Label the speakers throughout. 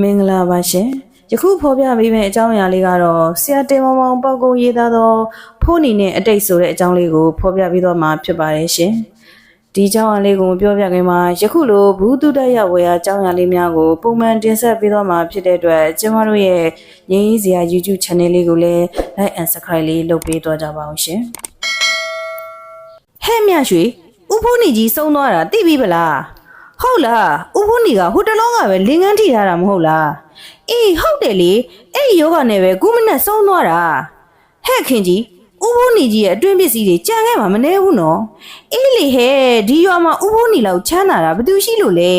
Speaker 1: မင်္ဂလာပါရှင်ယခုဖော်ပြပေးမယ့်အကြောင်းအရာလေးကတော့ဆရာတင်မောင်မောင်ပေါက်ကုန်းရေးသားသောဖိုးနီနဲ့အတိတ်ဆိုတဲ့အကြောင်းလေးကိုဖော်ပြပေးတော့မှာဖြစ်ပါတယ်ရှင်ဒီအကြောင်းအရာလေးကိုပြောပြခင်မှာယခုလိုဘူးတုတရဝေယအကြောင်းအရာလေးများကိုပုံမှန်တင်ဆက်ပေးတော့မှာဖြစ်တဲ့အတွက်ကျမတို့ရဲ့ရင်းရင်းစရာ YouTube channel လေးကိုလည်း like and subscribe လေးလုပ်ပေးတော့ကြပါအောင်ရှင်ဟဲ့မြရွှေဥဖိုးနီကြီးစုံသွားတာသိပြီဗလား ဟုတ်လားဥပုနီကဟိုတလုံးကပဲလင်ငန်းထိထားတာမဟုတ်လားအေးဟုတ်တယ်လေအဲ့ဒီယောဂနဲ့ပဲကုမနဲ့ဆုံးသွားတာဟဲ့ခင်ကြီးဥပုနီကြီးရဲ့အတွင်းပစ္စည်းတွေကြံခဲ့မှာမနေဘူးနော်အေးလေဟဲ့ဒီရွာမှာဥပုနီလောက်ချမ်းသာတာဘာသူရှိလို့လဲ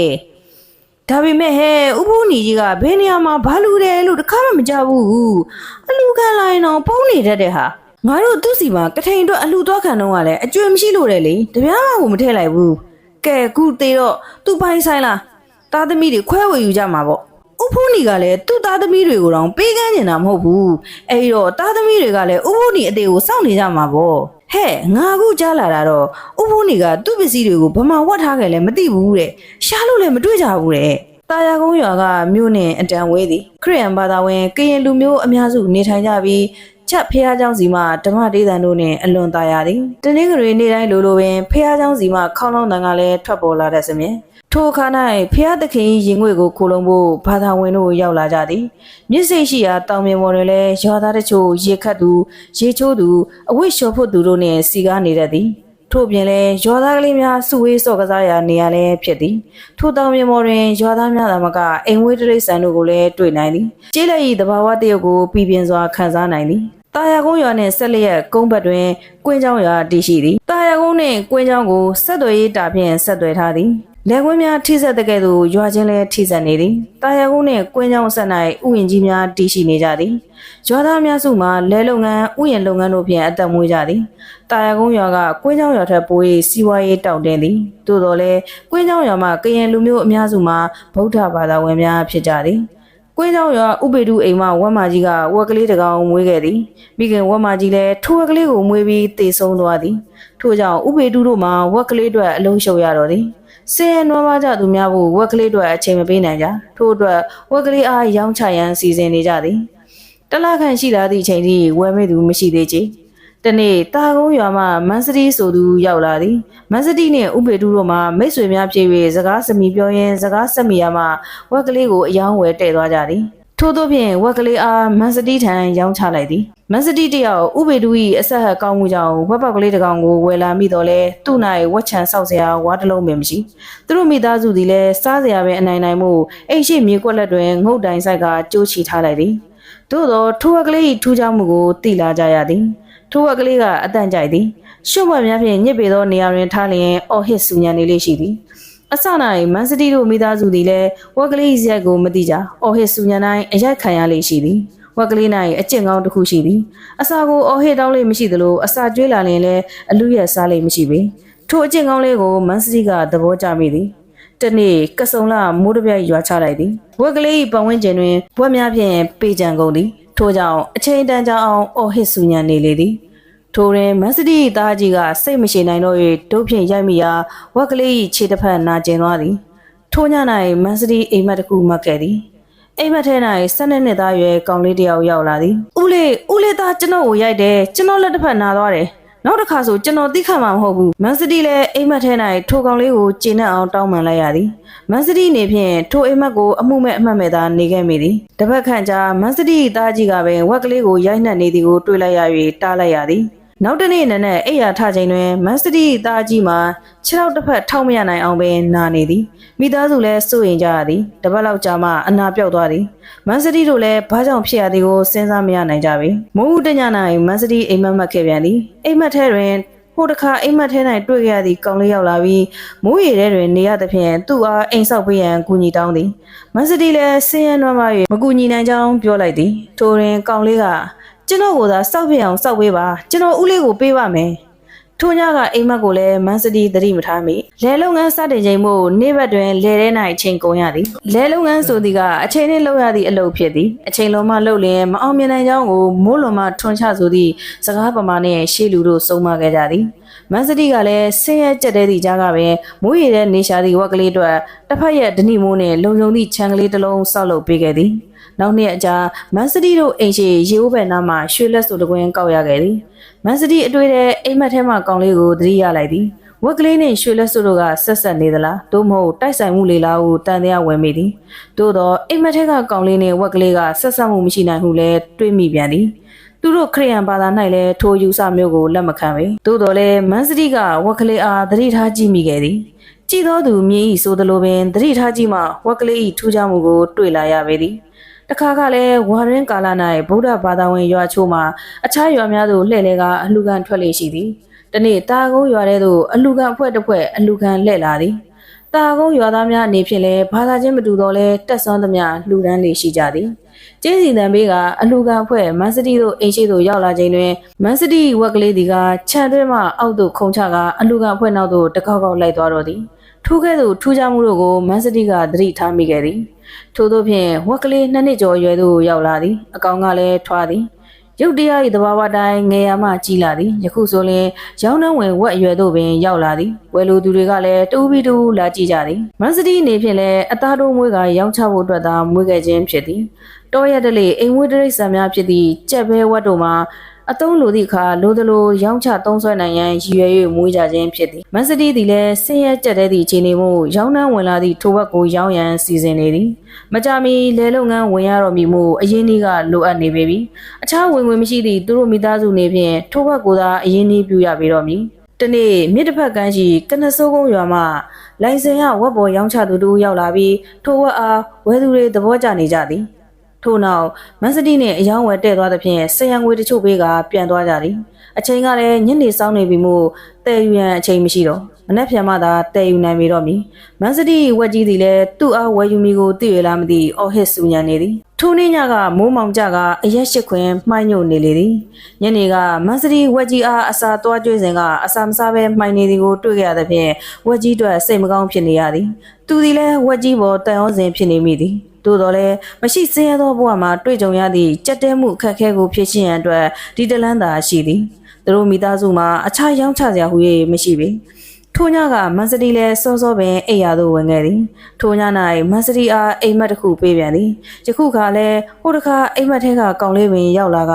Speaker 1: ဒါပေမဲ့ဟဲ့ဥပုနီကြီးကဘယ်နေရာမှာဘာလူတယ်လို့တခါမှမကြဘူးအလူခံလာရင်တော့ပုံနေတတ်တဲ့ဟာငါတို့သူ့စီမှာကထိန်အတွက်အလူသွားခံတော့ကလည်းအကျွေမရှိလို့တယ်လေတပြားမှကိုမထည့်လိုက်ဘူး ကဲခုသေးတော့သူ့ပိုင်းဆိုင်လားသားသမီးတွေခွဲဝေယူကြမှာပေါ့ဥဖိုးနီကလည်းသူ့သားသမီးတွေကိုတော့ပေးကမ်းနေတာမဟုတ်ဘူးအဲ့တော့သားသမီးတွေကလည်းဥဖိုးနီအသေးကိုစောင့်နေကြမှာပေါ့ဟဲ့ငါအခုကြားလာတာတော့ဥဖိုးနီကသူ့ပစ္စည်းတွေကိုဘမဝတ်ထားခဲ့လဲမသိဘူးတဲ့ရှားလို့လည်းမတွေ့ကြဘူးတဲ့တာယာကုန်းရွာကမြို့နယ်အတန်ဝဲသည်ခရစ်ယာန်ဘာသာဝင်ကရင်လူမျိုးအများစုနေထိုင်ကြပြီး ချက်ဖះเจ้าစီမှဓမ္မဒေသန်တို့နှင့်အလွန်ตายရသည်တနင်္ဂနွေနေ့တိုင်းလိုလိုပင်ဖះเจ้าစီမှခေါင်းလောင်းတန်ကလည်းထွက်ပေါ်လာတဲ့စမြဲထိုအခါ၌ဖះသခင်ရင်ငွေကိုခိုလုံးဖို့ဘာသာဝင်တို့ရောက်လာကြသည်မြစ်စိတ်ရှိရာတောင်မြင်ပေါ်တွင်လည်းရွာသားတချို့ရေခတ်သူရေချိုးသူအဝိရှော်ဖို့သူတို့နှင့်စီကားနေတတ်သည် ထို့ပြင်လည်းရွာသားကလေးများစုဝေးစော့ကစားရာနေရာလည်းဖြစ်သည်ထို့တောင်မြေပေါ်တွင်ရွာသားများသာမကအိမ်ဝေးတိရစ္ဆာန်တို့ကိုလည်းတွေ့နိုင်သည်ကျေးလက်၏တဘာဝတရုပ်ကိုပြည်ပြင်းစွာခန်းစားနိုင်သည် တာယာကုန်းရွာနှင့်ဆက်လျက်ကုန်းဘက်တွင်ကွင်းချောင်းရွာတည်ရှိသည်တာယာကုန်းနှင့်ကွင်းချောင်းကိုဆက်သွယ်ရေးတာဖြင့်ဆက်သွယ်ထားသည်လက်ကွင်းများထိဆက်တဲ့ကဲ့သို့ရွာချင်းလည်းထိဆက်နေသည်တာယာကုန်းနှင့်ကွင်းချောင်းဆက်၌ဥယျာဉ်ကြီးများတည်ရှိနေကြသည်ရွာသားများစုမှာလဲလုပ်ငန်းဥယျာဉ်လုပ်ငန်းတို့ဖြင့်အသက်မွေးကြသည်တာယာကုန်းရွာကကွင်းချောင်းရွာထက်ပို၍စီးပွားရေးတောင့်တင်းသည်သို့တော်လည်းကွင်းချောင်းရွာမှာကရင်လူမျိုးအများစုမှာဗုဒ္ဓဘာသာဝင်များဖြစ်ကြသည် ကွင်းချောင်းရွာဥပေတုအိမ်မဝက်မကြီးကဝက်ကလေးတစ်ကောင်မွေးခဲ့သည်မိခင်ဝက်မကြီးလည်းထိုဝက်ကလေးကိုမွေးပြီးတည်ဆုံးသွားသည်ထို့ကြောင့်ဥပေတုတို့မှာဝက်ကလေးအတွက်အလုံးရှုံရတော့သည်စင်ရနွားပါကြသူများဖို့ဝက်ကလေးအတွက်အချိန်မပေးနိုင်ကြထို့အတွက်ဝက်ကလေးအားရောင်းချရန်စီစဉ်နေကြသည်တလခန့်ရှိလာသည့်အချိန်ထိဝယ်မိသူမရှိသေးချေ တနေ့တာကုန်းရွာမှမန်စတီဆိုသူရောက်လာသည်မန်စတီနှင့်ဥပေတုတို့မှမိတ်ဆွေများဖြစ်၍စကားစမီပြောရင်းစကားဆက်မိရမှဝက်ကလေးကိုအယောင်းဝယ်တည့်သွားကြသည်ထို့သောဖြင့်ဝက်ကလေးအားမန်စတီထံရောင်းချလိုက်သည်မန်စတီတယောက်ဥပေတု၏အဆက်ဟက်ကောင်းမှုကြောင့်ဝက်ပေါက်ကလေးတစ်ကောင်ကိုဝယ်လာမိတော့လဲသူ့၌ဝက်ချံဆောက်စရာဝါတစ်လုံးပင်မရှိသူတို့မိသားစုသည်လည်းစားစရာပင်အနိုင်နိုင်မှုအိတ်ရှိမြေကွက်လက်တွင်ငုတ်တိုင်ဆိုင်ကကြိုးချီထားလိုက်သည်သို့သောထိုဝက်ကလေး၏ထူးခြားမှုကိုသိလာကြရသည် ထိုဝက်ကလေးကအတန့်ကြိုက်သည်ရှုံ့မများဖြင့်ညစ်ပေသောနေရာတွင်ထားလျင်အော်ဟစ်ဆူညံနေလေးရှိသည်အစ၌မန်စတီတို့မိသားစုသည်လည်းဝက်ကလေးဇက်ကိုမသိကြအော်ဟစ်ဆူညံတိုင်းအရိုက်ခံရလေးရှိသည်ဝက်ကလေး၌အကျင့်ကောင်းတစ်ခုရှိသည်အစာကိုအော်ဟစ်တောင်းလေးမရှိသလိုအစာကျွေးလာလျင်လည်းအလူရက်စားလေးမရှိပေထိုအကျင့်ကောင်းလေးကိုမန်စတီကသဘောကျမိသည်တနေ့ကဆုံလာမိုးတပြိုက်ရွာချလိုက်သည်ဝက်ကလေး၏ပတ်ဝန်းကျင်တွင်ဘွက်များဖြင့်ပေကြံကုန်သည် ထို့ကြောင့်အချိန်တန်ကြာအောင်အော်ဟစ်ဆူညံနေလေသည်ထိုတွင်မန်စတီ၏သားကြီးကစိတ်မရှိနိုင်တော့၍ဒုတ်ဖြင့်ရိုက်မိရာဝက်ကလေး၏ခြေတစ်ဖက်နာကျင်သွားသည်ထိုည၌မန်စတီအိမ်မက်တစ်ခုမှတ်ခဲ့သည်အိမ်မက်ထဲ၌၁၂နှစ်သားရွယ်ကောင်လေးတစ်ယောက်ရောက်လာသည်ဦးလေးဦးလေးသားကျွန်တော်ကိုရိုက်တယ်ကျွန်တော်လက်တစ်ဖက်နာသွားတယ် နောက်တစ်ခါဆိုကျွန်တော်သိခံမှာမဟုတ်ဘူးမန်စတီလည်းအိမ်မက်ထဲ၌ထိုကောင်လေးကိုကျင်းနဲ့အောင်တောင်းပန်လိုက်ရသည်မန်စတီနေဖြင့်ထိုအိမ်မက်ကိုအမှုမဲ့အမှတ်မဲ့သာနေခဲ့မိသည်တစ်ပတ်ခန့်ကြာမန်စတီ၏သားကြီးကပင်ဝက်ကလေးကိုရိုက်နှက်နေသည်ကိုတွေ့လိုက်ရ၍တားလိုက်ရသည် နောက်တစ်နေ့နံနက်အိယာထချိန်တွင်မန်စတီ၏သားကြီးမှာခြေထောက်တစ်ဖက်ထောက်မရနိုင်အောင်ပင်နာနေသည်မိသားစုလည်းစိုးရင်ကြရသည်တစ်ပတ်လောက်ကြာမှအနာပြောက်သွားသည်မန်စတီတို့လည်းဘာကြောင့်ဖြစ်ရသည်ကိုစဉ်းစားမရနိုင်ကြပေမိုးဦးတည၌မန်စတီအိမ်မက်မှတ်ခဲ့ပြန်သည်အိမ်မက်ထဲတွင်ဟိုတခါအိမ်မက်ထဲ၌တွေ့ခဲ့ရသည့်ကောင်လေးရောက်လာပြီးမိုးရေထဲတွင်နေရသဖြင့်သူ့အားအိမ်ဆောက်ပေးရန်ကူညီတောင်းသည်မန်စတီလည်းဆင်းရဲနွမ်းပါ၍မကူညီနိုင်ကြောင်းပြောလိုက်သည်ထိုတွင်ကောင်လေးက ကျွန်တော်ကိုသာစောက်ပြအောင်စောက်ပေးပါကျွန်တော်ဦးလေးကိုပေးပါမယ်ထိုညကအိမ်မက်ကိုလည်းမန်စတီသတိမထားမိလဲလုပ်ငန်းစတင်ချိန်မို့နေ့ဘက်တွင်လဲထဲ၌အချိန်ကုန်ရသည်လဲလုပ်ငန်းဆိုသည်ကအချိန်နဲ့လုပ်ရသည့်အလုပ်ဖြစ်သည်အချိန်လုံးမှလုပ်လျင်မအောင်မြင်နိုင်ကြောင်းကိုမိုးလွန်မှထွန်ချဆိုသည့်စကားပမာနှင့်ရှေးလူတို့ဆုံးမခဲ့ကြသည်မန်စတီကလည်းဆင်းရဲကြက်တဲ့ဒီကြားကပဲမိုးရည်တဲ့နေရှာသည့်ဝက်ကလေးအတွက်တစ်ဖက်ရဲ့ဒဏိမိုးနဲ့လုံုံသည့်ခြံကလေးတစ်လုံးဆောက်လုပ်ပေးခဲ့သည် နောက်နှစ်အကြာမန်စတီတို့အိမ်ရှိရေဦးဘက်နားမှာရွှေလက်စုတကွင်းကောက်ရခဲ့သည်မန်စတီအတွေ့တဲ့အိမ်မက်ထဲမှာကောင်လေးကိုသတိရလိုက်သည်ဝက်ကလေးနဲ့ရွှေလက်စုတို့ကဆက်ဆက်နေသလားသို့မဟုတ်တိုက်ဆိုင်မှုလေလားဟုတန်တရားဝင်မိသည်သို့တော့အိမ်မက်ထဲကကောင်လေးနဲ့ဝက်ကလေးကဆက်ဆက်မှုမရှိနိုင်ဟုလည်းတွေးမိပြန်သည်သူတို့ခရိယန်ဘာသာ၌လည်းထိုယူဆမျိုးကိုလက်မခံပေ။သို့တော်လည်းမန်စတိကဝက်ကလေးအားသတိထားကြည့်မိခဲ့သည်။ကြည်သောသူမြည်ဤဆိုသလိုပင်သတိထားကြည့်မှဝက်ကလေးဤထူးခြားမှုကိုတွေ့လာရပေသည်။ တခါကလည်းဝါရင်ကာလ၌ဗုဒ္ဓဘာသာဝင်ရွာချို့မှာအခြားရွာများသို့လှည့်လဲကအလှူခံထွက်လေရှိသည်။တနေ့တာကုန်းရွာထဲသို့အလှူခံအဖွဲ့တစ်ဖွဲ့အလှူခံလှည့်လာသည်။တာကုန်းရွာသားများအနေဖြင့်လည်းဘာသာချင်းမတူတော့လဲတက်ဆွမ်းသမျှလှူဒန်းလေရှိကြသည်။ကျင်းစီတန်ဘေးကအလှူခံအဖွဲ့မန်စတီတို့အိမ်ရှိသို့ရောက်လာချိန်တွင်မန်စတီဝက်ကလေးဒီကခြံတွင်းမှအောက်သို့ခုန်ချကအလှူခံအဖွဲ့နောက်သို့တကောက်ကောက်လိုက်သွားတော့သည်။ ထိုကဲ့သို့ထူးခြားမှုတို့ကိုမန်စတီကသတိထားမိခဲ့သည်။ထို့သောဖြင့်ဝက်ကလေးနှစ်နှစ်ကျော်အရွယ်သို့ရောက်လာသည်။အကောင်ကလည်းထွားသည်။ရုတ်တရား၏သဘာဝတိုင်းငယ်ရမှကြီးလာသည်ယခုဆိုရင်ရောင်းနှံဝင်ဝက်အရွယ်သို့ပင်ရောက်လာသည်ဝယ်လူသူတွေကလည်းတူပြီးတူလာကြည့်ကြသည်မန်စတီအနေဖြင့်လည်းအသားတို့မွေးကရောင်းချဖို့အတွက်သာမွေးခဲ့ခြင်းဖြစ်သည်တောရက်တလေအိမ်မွေးတရိษံများဖြစ်သည့်ကြက်ဘဲဝက်တို့မှာ အတုံးလိုသည့်အခါလိုသလိုရောင်းချသုံးဆွဲနိုင်ရန်ရည်ရွယ်၍မွေးကြခြင်းဖြစ်သည်မန်စတီသည်လည်းဆင်းရဲကြက်တဲ့သည့်အခြေအနေမှုရောင်းနှံဝင်လာသည့်ထိုဘက်ကိုရောင်းရန်စီစဉ်နေသည်မကြမီလဲလုပ်ငန်းဝင်ရတော့မည်မို့အရင်နေ့ကလိုအပ်နေပေပြီအခြားဝင်ဝင်မရှိသည့်သူတို့မိသားစုနေဖြင့်ထိုဘက်ကိုသာအရင်နေ့ပြရပေတော့မည်တနေ့မြစ်တစ်ဖက်ကမ်းရှိကနဆိုးကုန်းရွာမှလိုင်စင်ရဝက်ပေါ်ရောင်းချသူတို့ရောက်လာပြီးထိုဝက်အားဝဲသူတွေသဘောကျနေကြသည် ထို့နောက်မန်စတီနှင့်အယောင်းဝယ်တဲ့သွားသဖြင့်ဆရံငွေတချို့ပေးကပြန်သွားကြသည်အချိန်ကလည်းညနေစောင်းနေပြီမို့တဲယူရန်အချိန်မရှိတော့မနှက်ဖြန်မှသာတဲယူနိုင်ပြီတော့မည်မန်စတီဝက်ကြီးသည်လည်းသူ့အားဝယ်ယူမီကိုသိရလားမသိအော်ဟစ်ဆူညံနေသည်ထိုနေ့ညကမိုးမောင်ကြကအရက်ရှိခွင်မှိုင်းညို့နေလေသည်ညနေကမန်စတီဝက်ကြီးအားအစာသွားကျွေးစဉ်ကအစာမစားဘဲမှိုင်းနေသည်ကိုတွေ့ကြရသဖြင့်ဝက်ကြီးအတွက်စိတ်မကောင်းဖြစ်နေရသည်သူသည်လည်းဝက်ကြီးပေါ်တန်ရောစဉ်ဖြစ်နေမိသည် သို့တော်လည်းမရှိစင်းရသောဘဝမှာတွေ့ကြုံရသည့်ကြက်တဲမှုအခက်အခဲကိုဖြေရှင်းရန်အတွက်ဒီတလန်းသာရှိသည်သူတို့မိသားစုမှာအခြားရောင်းချစရာဟူ၍မရှိပေထိုညကမန်စတီလည်းစောစောပင်အိယာသို့ဝင်ခဲ့သည်ထိုည၌မန်စတီအားအိမ်မက်တစ်ခုပေးပြန်သည်ယခုခါလည်းဟိုတစ်ခါအိမ်မက်ထဲကကောင်လေးပင်ရောက်လာက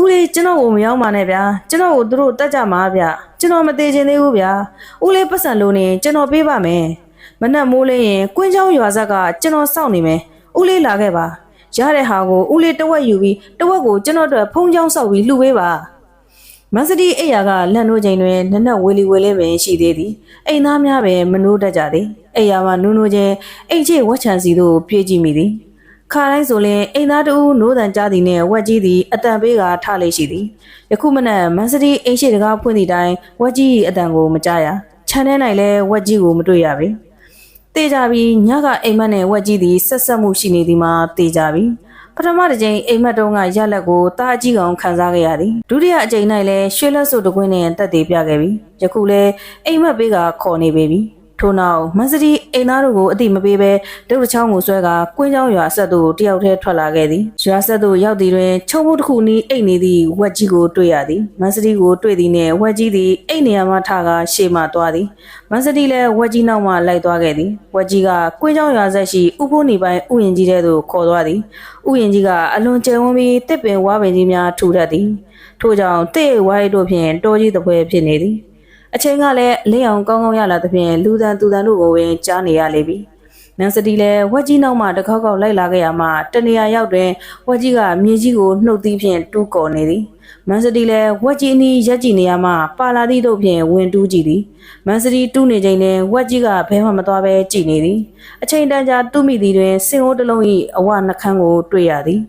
Speaker 1: ဦးလေးကျွန်တော်ကိုမရောက်ပါနဲ့ဗျာကျွန်တော်ကိုသူတို့တတ်ကြမှာဗျကျွန်တော်မသေးချင်သေးဘူးဗျာဦးလေးပတ်စံလို့နေကျွန်တော်ပေးပါမယ် မနက်မိုးလေးရင်ကွင်းချောင်းရွာဇက်ကကျွန်တော်စောင့်နေမယ်။ဦးလေးလာခဲ့ပါ။ရတဲ့ဟာကိုဦးလေးတဝက်ယူပြီးတဝက်ကိုကျွန်တော်တို့ဖုံးချောင်းဆောက်ပြီးလှူပေးပါ။မန်စတီအိယာကလန့်နိုးချိန်တွင်နက်နက်ဝေလီဝေလေးပင်ရှိသေးသည်။အိမ်သားများပင်မနိုးတတ်ကြသည်။အိယာမှနူးနိုးခြင်းအိတ်ချေဝက်ချန်စီသို့ပြေးကြည့်မိသည်။ခါတိုင်းဆိုရင်အိမ်သားတူနိုးတန်ကြသည်နှင့်ဝက်ကြီးသည်အတန်ပေးကထလေရှိသည်။ယခုမနက်မန်စတီအိမ်ရှိတကားဖွင့်သည့်တိုင်ဝက်ကြီး၏အတန်ကိုမကြားရ။ခြံထဲ၌လည်းဝက်ကြီးကိုမတွေ့ရပေ။ တေးကြပြီးညကအိမ်မက်နဲ့ဝက်ကြီးသည်ဆက်ဆက်မှုရှိနေသည်မှာတေးကြပြီးပထမတစ်ကြိမ်အိမ်မက်တုံးကရလက်ကိုတာအကြီးကောင်ခံစားခဲ့ရသည်ဒုတိယအကြိမ်၌လည်းရွှေလက်စုပ်တစ်ကွင်းနဲ့တက်သေးပြခဲ့ပြီယခုလည်းအိမ်မက်ပေးကခေါ်နေပေပြီ ထို့နောက်မန်စတီအိမ်သားတို့ကိုအတိမပေးဘဲဒုတ်တစ်ချောင်းကိုဆွဲကကွင်းချောင်းရွာဆက်သို့တယောက်တည်းထွက်လာခဲ့သည်ရွာဆက်သို့ရောက်သည်တွင်ချုံမှုတစ်ခုနီးအိတ်နေသည့်ဝက်ကြီးကိုတွေ့ရသည်မန်စတီကိုတွေ့သည်နှင့်ဝက်ကြီးသည်အိတ်နေရာမှထကရှေ့မှသွားသည်မန်စတီလည်းဝက်ကြီးနောက်မှလိုက်သွားခဲ့သည်ဝက်ကြီးကကွင်းချောင်းရွာဆက်ရှိဥဖိုးနေပိုင်းဥယျင်ကြီးထဲသို့ခေါ်သွားသည်ဥယျင်ကြီးကအလွန်ကျယ်ဝန်းပြီးတစ်ပင်ဝါပင်ကြီးများထူထပ်သည်ထို့ကြောင့်တစ်ရိပ်ဝါးရိပ်တို့ဖြင့်တောကြီးတစ်ပွဲဖြစ်နေသည် အချိန်ကလည်းလင်းအောင်ကောင်းကောင်းရလာသဖြင့်လူတန်သူတန်တို့ကိုပင်ကြားနေရလေပြီနန်စတီလည်းဝက်ကြီးနောက်မှတစ်ခေါက်ခေါက်လိုက်လာခဲ့ရမှတနေရာရောက်တွင်ဝက်ကြီးကမြေကြီးကိုနှုတ်သီးဖြင့်တူးကော်နေသည်မန်စတီလည်းဝက်ကြီးအနီးရက်ကြည့်နေရမှပါလာသည့်တို့ဖြင့်ဝင်တူးကြည့်သည်မန်စတီတူးနေချိန်တွင်ဝက်ကြီးကဘဲမှမသွားဘဲကြည့်နေသည်အချိန်တန်ကြာတူးမိသည်တွင်စင်အိုးတစ်လုံး၏အဝနှခမ်းကိုတွေ့ရသည်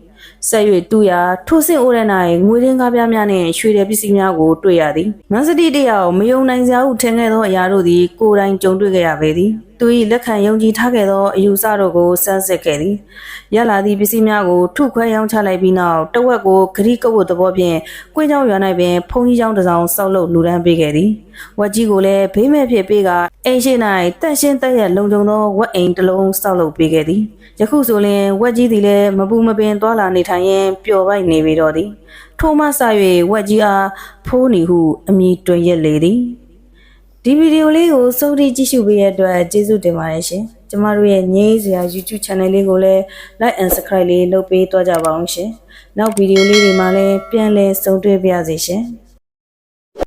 Speaker 1: ဆက်၍တူရာထိုးစင်အိုးတဲ့၌ငွေရင်းကားပြားများနှင့်ရွှေတဲ့ပစ္စည်းများကိုတွေ့ရသည်မန်စတီတယောက်မယုံနိုင်စရာဟုထင်ခဲ့သောအရာတို့သည်ကိုယ်တိုင်ကြုံတွေ့ခဲ့ရပေသည်သူ၏လက်ခံယုံကြည်ထားခဲ့သောအယူဆတို့ကိုစမ်းစစ်ခဲ့သည်ရလာသည့်ပစ္စည်းများကိုထုခွဲရောင်းချလိုက်ပြီးနောက်တဝက်ကိုဂရိကဝတ်သဘောဖြင့်ကွင်းချောင်းရွာ၌ပင်ဖုန်ကြီးချောင်းတစ်စောင်ဆောက်လုပ်လူဒန်းပေးခဲ့သည် ဝက်ကြီးကိုလည်းဘေးမဲ့ဖြစ်ပေးကအိမ်ရှိ၌တက်ရှင်းတက်ရလုံခြုံသောဝက်အိမ်တစ်လုံးစောက်လုပ်ပေးခဲ့သည်ယခုဆိုရင်ဝက်ကြီးသည်လည်းမပူမပင်သွာလာနေထိုင်ရင်းပျော်ပိုက်နေပြီတော့သည်ထိုမှစ၍ဝက်ကြီးအားဖိုးနီဟုအမည်တွင်ရက်လေသည်ဒီဗီဒီယိုလေးကိုစုံထိကြည့်ရှုပေးရတဲ့အတွက်ကျေးဇူးတင်ပါတယ်ရှင်ကျမတို့ရဲ့ငိမ့်စရာ YouTube channel လေးကိုလည်း like and subscribe လေးလုပ်ပေးသွားကြပါအောင်ရှင်နောက်ဗီဒီယိုလေးတွေမှာလည်းပြန်လည်ဆုံတွေ့ပါရစေရှင်